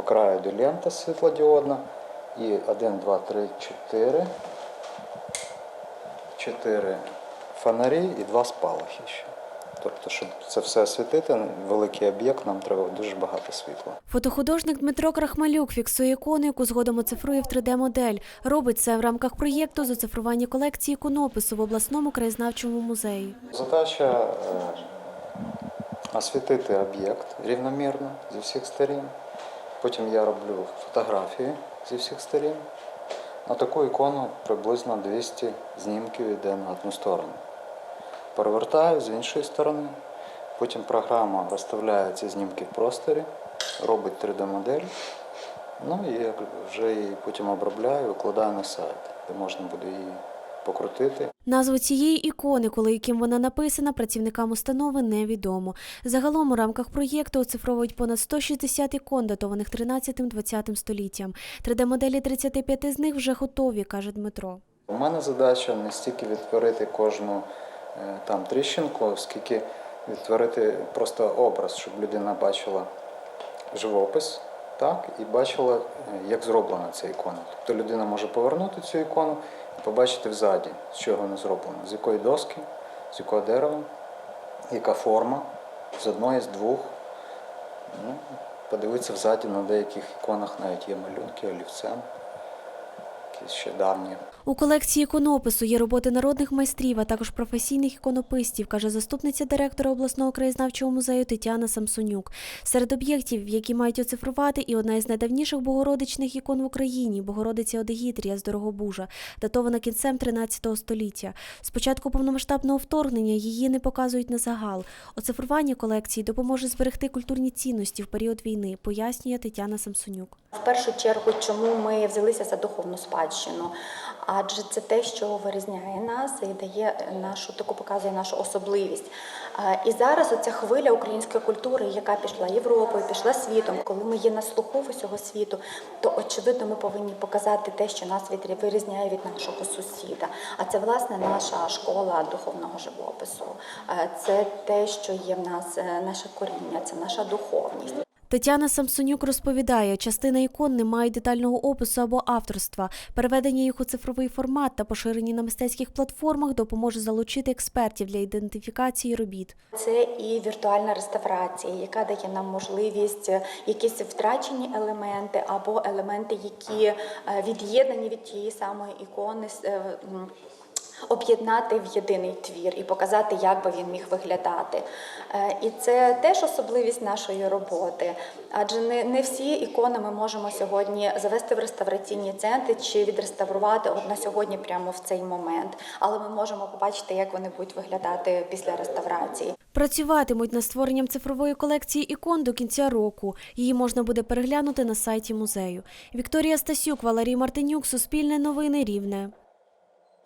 По краю йде лента світлодіодна. І 1, 2, 3, 4. 4 фонарі і 2 спалахи ще. Тобто, щоб це все освітити, великий об'єкт, нам треба дуже багато світла. Фотохудожник Дмитро Крахмалюк фіксує ікону, яку згодом оцифрує в 3D-модель. Робить це в рамках проєкту з оцифрування колекції іконопису в обласному краєзнавчому музеї. Задача е, освітити об'єкт рівномірно зі всіх сторін. Потім я роблю фотографії зі всіх сторін. На таку ікону приблизно 200 знімків йде на одну сторону. Перевертаю з іншої сторони. Потім програма розставляє ці знімки в просторі, робить 3D-модель. Ну і я вже її потім обробляю, викладаю на сайт, де можна буде її покрутити. Назву цієї ікони, коли і ким вона написана, працівникам установи невідомо. Загалом у рамках проєкту оцифровують понад 160 ікон, датованих 13-20 століттям. 3D-моделі 35 з них вже готові, каже Дмитро. У мене задача не стільки відтворити кожну е, там тріщинку, скільки відтворити просто образ, щоб людина бачила живопис, так, і бачила, е, як зроблена ця ікона. Тобто людина може повернути цю ікону побачити взаді, з чого вона зроблена, з якої доски, з якого дерева, яка форма, з одної, з двох. Ну, подивитися взаді на деяких іконах навіть є малюнки олівцем, ще давні. У колекції іконопису є роботи народних майстрів, а також професійних іконописців, каже заступниця директора обласного краєзнавчого музею Тетяна Самсонюк. Серед об'єктів, які мають оцифрувати, і одна із найдавніших богородичних ікон в Україні Богородиця Одегітрія з Дорогобужа, датована кінцем 13 століття. З початку повномасштабного вторгнення її не показують на загал. Оцифрування колекції допоможе зберегти культурні цінності в період війни, пояснює Тетяна Самсонюк. В першу чергу, чому ми взялися за духовну спадщину? Адже це те, що вирізняє нас і дає нашу таку показує нашу особливість. І зараз оця хвиля української культури, яка пішла Європою, пішла світом. Коли ми є на слуху в усього світу, то очевидно ми повинні показати те, що нас вирізняє від нашого сусіда. А це власне наша школа духовного живопису. Це те, що є в нас, е, наше коріння, це наша духовність. Тетяна Самсонюк розповідає, частина ікон не має детального опису або авторства. Переведення їх у цифровий формат та поширення на мистецьких платформах допоможе залучити експертів для ідентифікації робіт. Це і віртуальна реставрація, яка дає нам можливість е, якісь втрачені елементи або елементи, які е, від'єднані від тієї самої ікони. Об'єднати в єдиний твір і показати, як би він міг виглядати. Е, І це теж особливість нашої роботи. Адже не, всі ікони ми можемо сьогодні завести в реставраційні центри чи відреставрувати на сьогодні прямо в цей момент. Але ми можемо побачити, як вони будуть виглядати після реставрації. Працюватимуть над створенням цифрової колекції ікон до кінця року. Її можна буде переглянути на сайті музею. Вікторія Стасюк, Валерій Мартинюк, Суспільне новини Рівне.